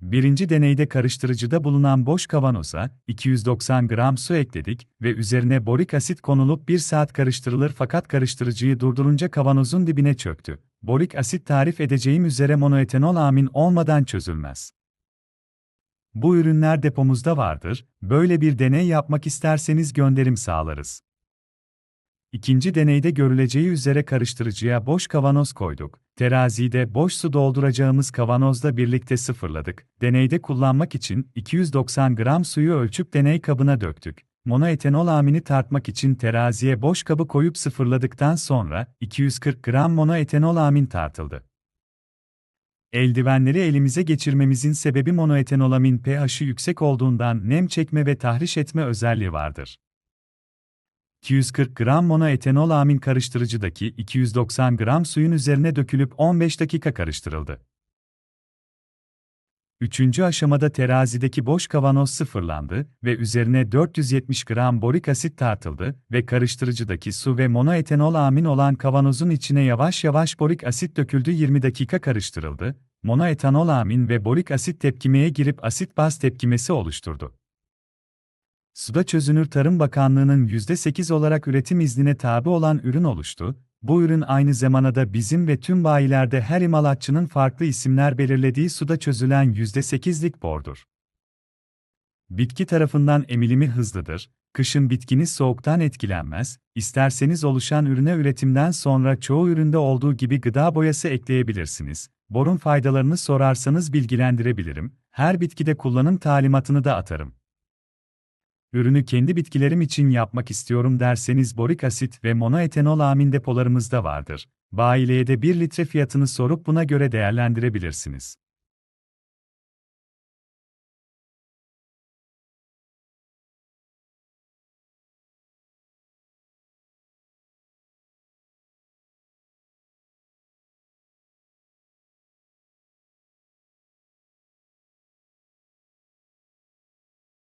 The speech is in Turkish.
Birinci deneyde karıştırıcıda bulunan boş kavanoza 290 gram su ekledik ve üzerine borik asit konulup 1 saat karıştırılır fakat karıştırıcıyı durdurunca kavanozun dibine çöktü. Borik asit tarif edeceğim üzere monoetanol amin olmadan çözülmez. Bu ürünler depomuzda vardır, böyle bir deney yapmak isterseniz gönderim sağlarız. İkinci deneyde görüleceği üzere karıştırıcıya boş kavanoz koyduk. Teraziyi de boş su dolduracağımız kavanozla birlikte sıfırladık. Deneyde kullanmak için 290 gram suyu ölçüp deney kabına döktük. Monoetanol amini tartmak için teraziye boş kabı koyup sıfırladıktan sonra 240 gram monoetanol amin tartıldı. Eldivenleri elimize geçirmemizin sebebi monoetanolamin pH'i yüksek olduğundan nem çekme ve tahriş etme özelliği vardır. 240 gram monoetanol amin karıştırıcıdaki 290 gram suyun üzerine dökülüp 15 dakika karıştırıldı. Üçüncü aşamada terazideki boş kavanoz sıfırlandı ve üzerine 470 gram borik asit tartıldı ve karıştırıcıdaki su ve monoetanol amin olan kavanozun içine yavaş yavaş borik asit döküldü 20 dakika karıştırıldı. Monoetanol amin ve borik asit tepkimeye girip asit baz tepkimesi oluşturdu. Suda çözünür Tarım Bakanlığı'nın %8 olarak üretim iznine tabi olan ürün oluştu. Bu ürün aynı zamanda da bizim ve tüm bayilerde her imalatçının farklı isimler belirlediği suda çözülen %8'lik bordur. Bitki tarafından emilimi hızlıdır, kışın bitkiniz soğuktan etkilenmez, isterseniz oluşan ürüne üretimden sonra çoğu üründe olduğu gibi gıda boyası ekleyebilirsiniz. Borun faydalarını sorarsanız bilgilendirebilirim, her bitkide kullanım talimatını da atarım. Ürünü kendi bitkilerim için yapmak istiyorum derseniz borik asit ve monoetanol amin depolarımızda vardır. Bayiliğe de 1 litre fiyatını sorup buna göre değerlendirebilirsiniz.